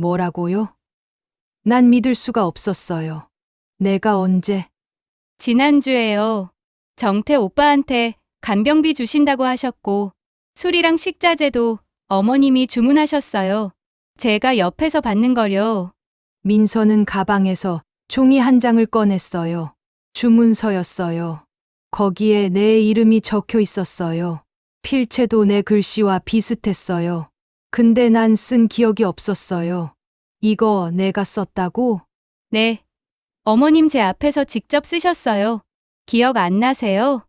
뭐라고요? 난 믿을 수가 없었어요. 내가 언제, 지난주에요. 정태 오빠한테 간병비 주신다고 하셨고, 술이랑 식자재도 어머님이 주문하셨어요. 제가 옆에서 받는 거요. 민서는 가방에서 종이 한 장을 꺼냈어요. 주문서였어요. 거기에 내 이름이 적혀 있었어요. 필체도 내 글씨와 비슷했어요. 근데 난 쓴 기억이 없었어요. 이거 내가 썼다고? 네. 어머님 제 앞에서 직접 쓰셨어요. 기억 안 나세요?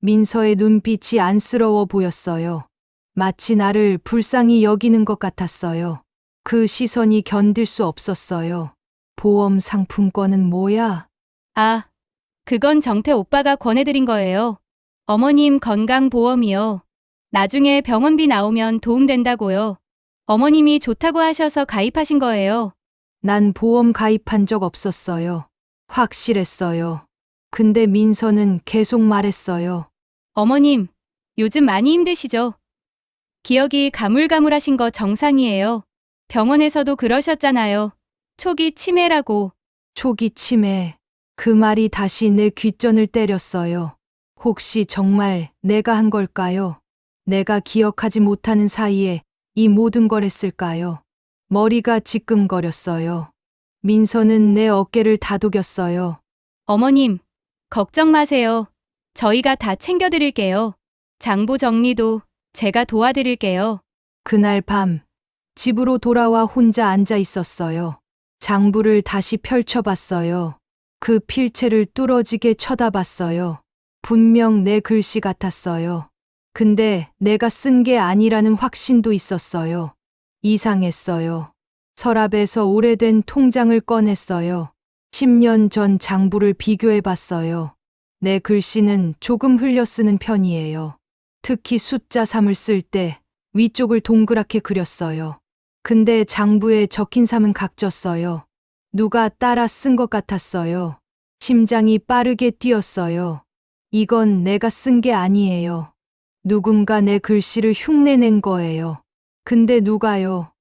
민서의 눈빛이 안쓰러워 보였어요. 마치 나를 불쌍히 여기는 것 같았어요. 그 시선이 견딜 수 없었어요. 보험 상품권은 뭐야? 아, 그건 정태 오빠가 권해드린 거예요. 어머님 건강보험이요. 나중에 병원비 나오면 도움된다고요. 어머님이 좋다고 하셔서 가입하신 거예요. 난 보험 가입한 적 없었어요. 확실했어요. 근데 민서는 계속 말했어요. 어머님, 요즘 많이 힘드시죠? 기억이 가물가물하신 거 정상이에요. 병원에서도 그러셨잖아요. 초기 치매라고. 초기 치매. 그 말이 다시 내 귓전을 때렸어요. 혹시 정말 내가 한 걸까요? 내가 기억하지 못하는 사이에 이 모든 걸 했을까요? 머리가 지끈거렸어요. 민서는 내 어깨를 다독였어요. 어머님, 걱정 마세요. 저희가 다 챙겨드릴게요. 장부 정리도 제가 도와드릴게요. 그날 밤 집으로 돌아와 혼자 앉아 있었어요. 장부를 다시 펼쳐봤어요. 그 필체를 뚫어지게 쳐다봤어요. 분명 내 글씨 같았어요. 근데 내가 쓴 게 아니라는 확신도 있었어요. 이상했어요. 서랍에서 오래된 통장을 꺼냈어요. 10년 전 장부를 비교해 봤어요. 내 글씨는 조금 흘려 쓰는 편이에요. 특히 숫자 3을 쓸 때 위쪽을 동그랗게 그렸어요. 근데 장부에 적힌 3은 각졌어요. 누가 따라 쓴 것 같았어요. 심장이 빠르게 뛰었어요. 이건 내가 쓴 게 아니에요. 누군가 내 글씨를 흉내낸 거예요. 근데 누가요?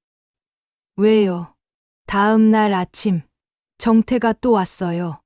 왜요? 다음 날 아침, 정태가 또 왔어요.